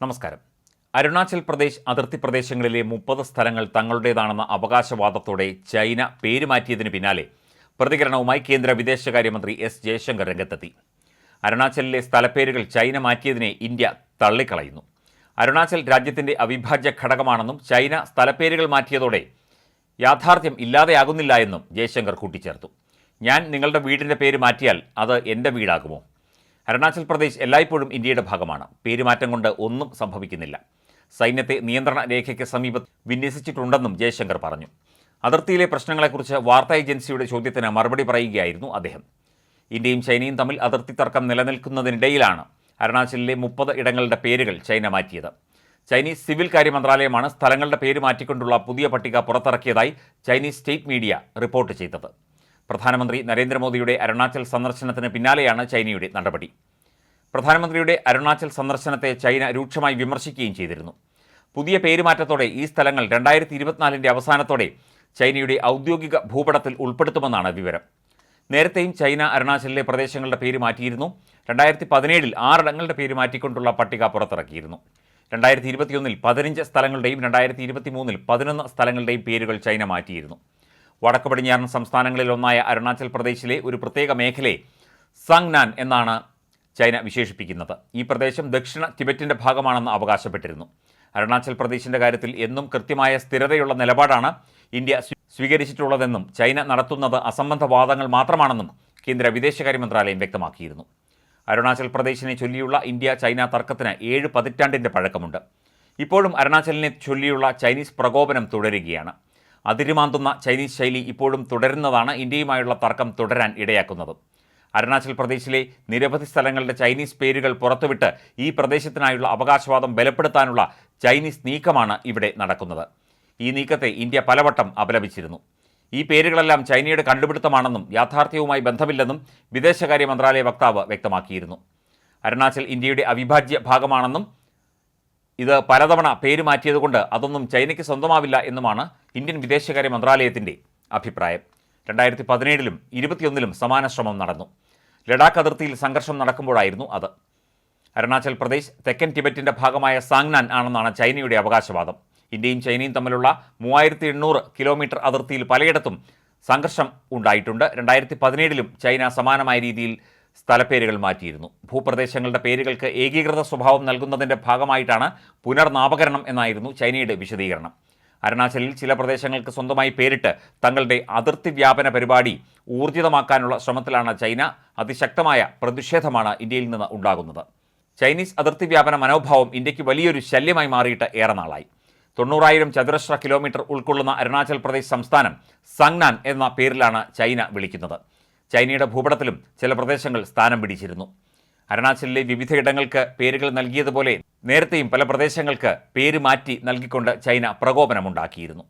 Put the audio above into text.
നമസ്കാരം. അരുണാചൽ പ്രദേശ് അതിർത്തി പ്രദേശങ്ങളിലെ മുപ്പത് സ്ഥലങ്ങൾ തങ്ങളുടേതാണെന്ന അവകാശവാദത്തോടെ ചൈന പേരുമാറ്റിയതിന് പിന്നാലെ പ്രതികരണവുമായി കേന്ദ്ര വിദേശകാര്യമന്ത്രി എസ് ജയശങ്കർ രംഗത്തെത്തി. അരുണാചലിലെ സ്ഥലപ്പേരുകൾ ചൈന മാറ്റിയതിനെ ഇന്ത്യ തള്ളിക്കളയുന്നു. അരുണാചൽ രാജ്യത്തിന്റെ അവിഭാജ്യ ഘടകമാണെന്നും ചൈന സ്ഥലപ്പേരുകൾ മാറ്റിയതോടെ യാഥാർത്ഥ്യം ഇല്ലാതെയാകുന്നില്ല എന്നും ജയശങ്കർ കൂട്ടിച്ചേർത്തു. ഞാൻ നിങ്ങളുടെ വീടിന്റെ പേര് മാറ്റിയാൽ അത് എന്റെ വീടാകുമോ? അരുണാചൽ പ്രദേശ് എല്ലായ്പ്പോഴും ഇന്ത്യയുടെ ഭാഗമാണ്. പേരുമാറ്റം കൊണ്ട് ഒന്നും സംഭവിക്കുന്നില്ല. സൈന്യത്തെ നിയന്ത്രണ രേഖയ്ക്ക് സമീപത്ത് വിന്യസിച്ചിട്ടുണ്ടെന്നും ജയശങ്കർ പറഞ്ഞു. അതിർത്തിയിലെ പ്രശ്നങ്ങളെക്കുറിച്ച് വാർത്താ ഏജൻസിയുടെ ചോദ്യത്തിന് മറുപടി പറയുകയായിരുന്നു അദ്ദേഹം. ഇന്ത്യയും ചൈനയും തമ്മിൽ അതിർത്തി തർക്കം നിലനിൽക്കുന്നതിനിടയിലാണ് അരുണാചലിലെ മുപ്പത് ഇടങ്ങളുടെ പേരുകൾ ചൈന മാറ്റിയത്. ചൈനീസ് സിവിൽ കാര്യ മന്ത്രാലയമാണ് സ്ഥലങ്ങളുടെ പേര് മാറ്റിക്കൊണ്ടുള്ള പുതിയ പട്ടിക പുറത്തിറക്കിയതായി ചൈനീസ് സ്റ്റേറ്റ് മീഡിയ റിപ്പോർട്ട് ചെയ്തത്. പ്രധാനമന്ത്രി നരേന്ദ്രമോദിയുടെ അരുണാചൽ സന്ദർശനത്തിന് പിന്നാലെയാണ് ചൈനയുടെ നടപടി. പ്രധാനമന്ത്രിയുടെ അരുണാചൽ സന്ദർശനത്തെ ചൈന രൂക്ഷമായി വിമർശിക്കുകയും ചെയ്തിരുന്നു. പുതിയ പേരുമാറ്റത്തോടെ ഈ സ്ഥലങ്ങൾ രണ്ടായിരത്തി ഇരുപത്തിനാലിന്റെ അവസാനത്തോടെ ചൈനയുടെ ഔദ്യോഗിക ഭൂപടത്തിൽ ഉൾപ്പെടുത്തുമെന്നാണ് വിവരം. നേരത്തെയും ചൈന അരുണാചലിലെ പ്രദേശങ്ങളുടെ പേര് മാറ്റിയിരുന്നു. രണ്ടായിരത്തി പതിനേഴിൽ ആറിടങ്ങളുടെ പേര് മാറ്റിക്കൊണ്ടുള്ള പട്ടിക പുറത്തിറക്കിയിരുന്നു. രണ്ടായിരത്തി ഇരുപത്തിയൊന്നിൽ പതിനഞ്ച് സ്ഥലങ്ങളുടെയും രണ്ടായിരത്തി ഇരുപത്തി മൂന്നിൽ പതിനൊന്ന് സ്ഥലങ്ങളുടെയും പേരുകൾ ചൈന മാറ്റിയിരുന്നു. വടക്ക് പടിഞ്ഞാറൻ സംസ്ഥാനങ്ങളിലൊന്നായ അരുണാചൽ പ്രദേശിലെ ഒരു പ്രത്യേക മേഖലയെ സങ്നാൻ എന്നാണ് ചൈന വിശേഷിപ്പിക്കുന്നത്. ഈ പ്രദേശം ദക്ഷിണ ടിബറ്റിന്റെ ഭാഗമാണെന്ന് അവകാശപ്പെട്ടിരുന്നു. അരുണാചൽ പ്രദേശിന്റെ കാര്യത്തിൽ എന്നും കൃത്യമായ സ്ഥിരതയുള്ള നിലപാടാണ് ഇന്ത്യ സ്വീകരിച്ചിട്ടുള്ളതെന്നും ചൈന നടത്തുന്നത് അസംബന്ധ വാദങ്ങൾ മാത്രമാണെന്നും കേന്ദ്ര വിദേശകാര്യ മന്ത്രാലയം വ്യക്തമാക്കിയിരുന്നു. അരുണാചൽ പ്രദേശിനെ ചൊല്ലിയുള്ള ഇന്ത്യ ചൈന തർക്കത്തിന് ഏഴ് പതിറ്റാണ്ടിന്റെ പഴക്കമുണ്ട്. ഇപ്പോഴും അരുണാചലിനെ ചൊല്ലിയുള്ള ചൈനീസ് പ്രകോപനം തുടരുകയാണ്. അതിരുമാന്തുന്ന ചൈനീസ് ശൈലി ഇപ്പോഴും തുടരുന്നതാണ് ഇന്ത്യയുമായുള്ള തർക്കം തുടരാൻ ഇടയാക്കുന്നത്. അരുണാചൽ പ്രദേശിലെ നിരവധി സ്ഥലങ്ങളുടെ ചൈനീസ് പേരുകൾ പുറത്തുവിട്ട് ഈ പ്രദേശത്തിനായുള്ള അവകാശവാദം ബലപ്പെടുത്താനുള്ള ചൈനീസ് നീക്കമാണ് ഇവിടെ നടക്കുന്നത്. ഈ നീക്കത്തെ ഇന്ത്യ പലവട്ടം അപലപിച്ചിരുന്നു. ഈ പേരുകളെല്ലാം ചൈനയുടെ കണ്ടുപിടുത്തമാണെന്നും യാഥാർത്ഥ്യവുമായി ബന്ധമില്ലെന്നും വിദേശകാര്യ മന്ത്രാലയ വക്താവ് വ്യക്തമാക്കിയിരുന്നു. അരുണാചൽ ഇന്ത്യയുടെ അവിഭാജ്യ ഭാഗമാണെന്നും ഇത് പലതവണ പേര് മാറ്റിയതുകൊണ്ട് അതൊന്നും ചൈനയ്ക്ക് സ്വന്തമാവില്ല എന്നുമാണ് ഇന്ത്യൻ വിദേശകാര്യ മന്ത്രാലയത്തിന്റെ അഭിപ്രായം. രണ്ടായിരത്തി പതിനേഴിലും ഇരുപത്തിയൊന്നിലും സമാന ശ്രമം നടന്നു. ലഡാക്ക് അതിർത്തിയിൽ സംഘർഷം നടക്കുമ്പോഴായിരുന്നു അത്. അരുണാചൽ പ്രദേശ് തെക്കൻ ടിബറ്റിന്റെ ഭാഗമായ സാങ്നാൻ ആണെന്നാണ് ചൈനയുടെ അവകാശവാദം. ഇന്ത്യയും ചൈനയും തമ്മിലുള്ള മൂവായിരത്തി എണ്ണൂറ് കിലോമീറ്റർ അതിർത്തിയിൽ പലയിടത്തും സംഘർഷം ഉണ്ടായിട്ടുണ്ട്. രണ്ടായിരത്തി പതിനേഴിലും ചൈന സമാനമായ രീതിയിൽ സ്ഥലപ്പേരുകൾ മാറ്റിയിരുന്നു. ഭൂപ്രദേശങ്ങളുടെ പേരുകൾക്ക് ഏകീകൃത സ്വഭാവം നൽകുന്നതിന്റെ ഭാഗമായിട്ടാണ് പുനർനാമകരണം എന്നായിരുന്നു ചൈനയുടെ വിശദീകരണം. അരുണാചലിൽ ചില പ്രദേശങ്ങൾക്ക് സ്വന്തമായി പേരിട്ട് തങ്ങളുടെ അതിർത്തി വ്യാപന പരിപാടി ഊർജിതമാക്കാനുള്ള ശ്രമത്തിലാണ് ചൈന അതിശക്തമായ പ്രതിഷേധമാണ് ഇന്ത്യയിൽ നിന്ന് ഉണ്ടാകുന്നത്. ചൈനീസ് അതിർത്തി വ്യാപന മനോഭാവം ഇന്ത്യയ്ക്ക് വലിയൊരു ശല്യമായി മാറിയിട്ട് ഏറെ നാളായി തൊണ്ണൂറായിരം ചതുരശ്ര കിലോമീറ്റർ ഉൾക്കൊള്ളുന്ന അരുണാചൽ പ്രദേശ് സംസ്ഥാനം സംഗ്നാൻ എന്ന പേരിലാണ് ചൈന വിളിക്കുന്നത്. ചൈനയുടെ ഭൂപടത്തിലും ചില പ്രദേശങ്ങൾ സ്ഥാനം പിടിച്ചിരുന്നു. അരുണാചലിലെ വിവിധയിടങ്ങൾക്ക് പേരുകൾ നൽകിയതുപോലെ നേരത്തെയും പല പ്രദേശങ്ങൾക്ക് പേര് മാറ്റി നൽകിക്കൊണ്ട് ചൈന പ്രകോപനമുണ്ടാക്കിയിരുന്നു.